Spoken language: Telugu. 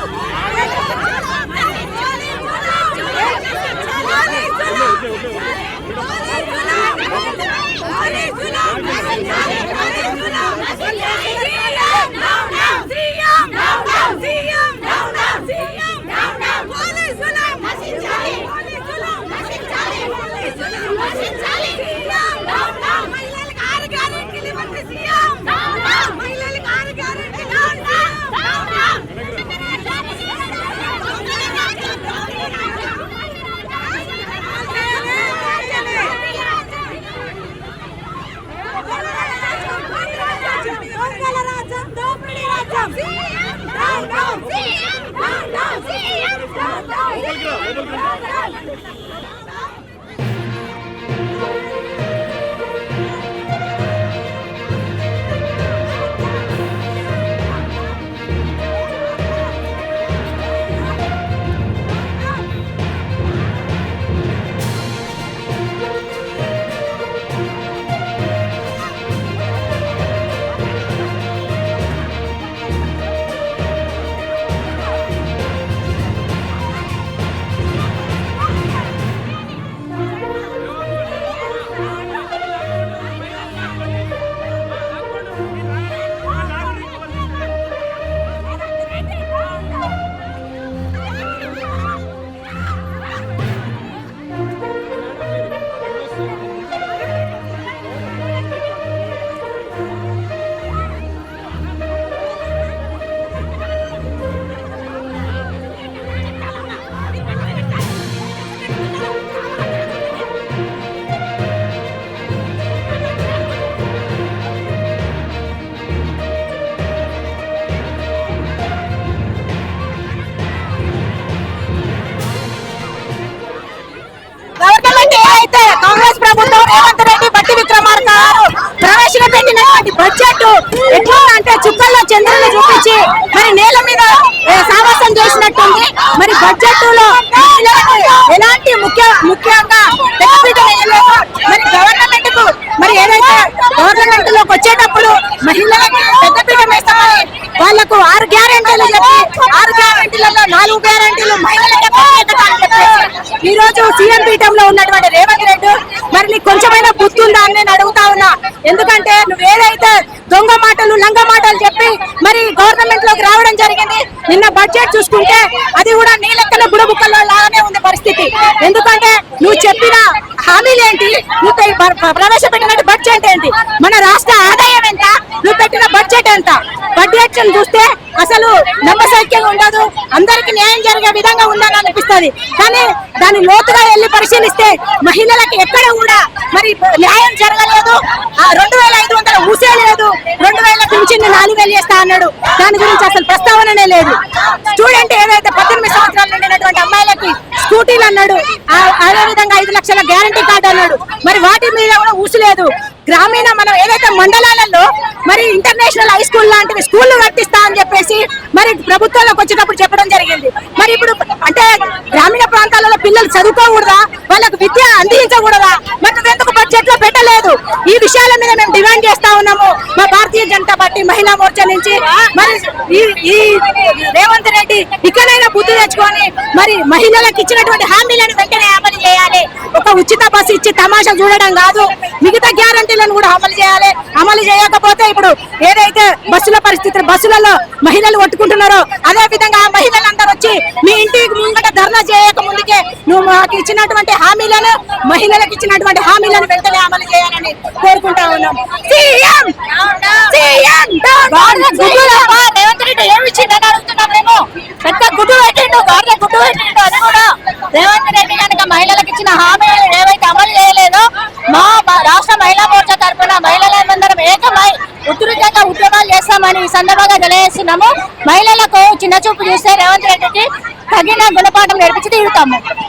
మహిళలకు గవర్నమెంట్ మరి బడ్జెట్లో ఎలాంటి ముఖ్య ముఖ్యంగా మరి గవర్నమెంట్కు మరి ఏదైతే గవర్నమెంట్లోకి వచ్చేటప్పుడు మహిళలకి పెద్దపీట వేస్తామని వాళ్ళకు ఆరు గ్యారెంటీలు చెప్పి ఆరు గ్యారెంటీలలో నాలుగు గ్యారెంటీ మహిళలకే ప్రత్యేకత అని చెప్పేసి ఈ రోజు సీఎం పీఠంలో ఉన్నటువంటి రేవంత్ రెడ్డి మరి నీకు కొంచెమైనా బుద్ధి ఉందా అని నేను అడుగుతా ఉన్నా. ఎందుకంటే నువ్వు ఏదైతే దొంగ మాటలు లంగ మాటలు చెప్పి మరి గవర్నమెంట్లోకి రావడం జరిగింది నిన్న బడ్జెట్ చూసుకుంటే అది కూడా నీ లెక్కన బుడబుక్కల్లో లాగానే ఉంది పరిస్థితి. ఎందుకంటే నువ్వు చెప్పిన హామీలు ఏంటి? నువ్వు ప్రవేశపెట్టిన బడ్జెట్ ఏంటి? మన రాష్ట్ర ఆదాయం ఎంత? నువ్వు పెట్టిన బడ్జెట్ ఎంత? బడ్జెట్ చూస్తే అసలు నమ్మశక్యంగా ఉండదు. అందరికి న్యాయం జరిగే విధంగా ఉందని అనిపిస్తుంది. కానీ దాన్ని లోతుగా వెళ్ళి పరిశీలిస్తే మహిళలకు ఎక్కడ కూడా మరి న్యాయం జరగలేదు. ఆ రెండు వేల ఐదు వందల ఊసే లేదు. రెండు వేల పింఛన్ నాలుగు వేలు చేస్తా అన్నాడు. దాని గురించి అసలు ప్రస్తావననే లేదు. స్టూడెంట్ ఏదైతే పద్దెనిమిది అన్నాడు. అదే విధంగా ఐదు లక్షల గ్యారంటీ కార్డు అన్నాడు. మరి వాటి మీద కూడా ఊసలేదు గ్రామీణ మనం ఏదైతే మండలాలలో మరి ఇంటర్నేషనల్ హై స్కూల్ లాంటివి స్కూళ్ళు కట్టిస్తా అని చెప్పేసి మరి ప్రభుత్వంలోకి వచ్చేటప్పుడు చెప్పడం జరిగింది. మరి ఇప్పుడు అంటే గ్రామీణ ప్రాంతాలలో పిల్లలు చదువుకోకూడదా? వాళ్ళకు విద్య లేదు. ఈ విషయాల మీద మేము డిమాండ్ చేస్తా ఉన్నాము. మా భారతీయ జనతా పార్టీ మహిళా మోర్చా నుంచి. మరి ఈ రేవంత్ రెడ్డి ఇకనైనా బుద్ధి తెచ్చుకొని మరి మహిళలకు ఇచ్చినటువంటి హామీలను వెంటనే అమలు చేయాలి. ఒక ఉచిత బస్సు ఇచ్చి తమాషా చూడడం కాదు. మిగతా గ్యారంటీలను కూడా అమలు చేయాలి. అమలు చేయకపోతే ఇప్పుడు ఏదైతే బస్సుల పరిస్థితి బస్సులలో మహిళలు కొట్టుకుంటున్నారో అదే విధంగా ఆ మహిళలందరూ వచ్చి మీ ఇంటికి ముంగట ధర్నా చేయక ముందుకే నువ్వు మాకు ఇచ్చినటువంటి హామీలను మహిళలకు ఇచ్చినటువంటి హామీలను వెంటనే అమలు చేయాలని కోరుకుంటా ఉన్నాం. సీఎం! సీఎం! రేవంత్ రెడ్డి ఏమి ఇచ్చిందని అడుగుతున్నాం మేము పెద్ద గుడ్డు పెట్టిండు గాడిద గుడ్డు పెట్టిండు అది కూడా. రేవంత్ రెడ్డి కనుక మహిళలకు ఇచ్చిన హామీలను ఏవైతే అమలు చేయలేదో మా మా రాష్ట్ర మహిళా మోర్చా తరఫున మహిళలందరం ఏకమై ఉధృతంగా చేస్తామని ఈ సందర్భంగా తెలియజేస్తున్నాము. మహిళలకు చిన్న చూపు చూస్తే రేవంత్ రెడ్డికి తగిన గుణపాఠం నేర్పించి తీరుతాము.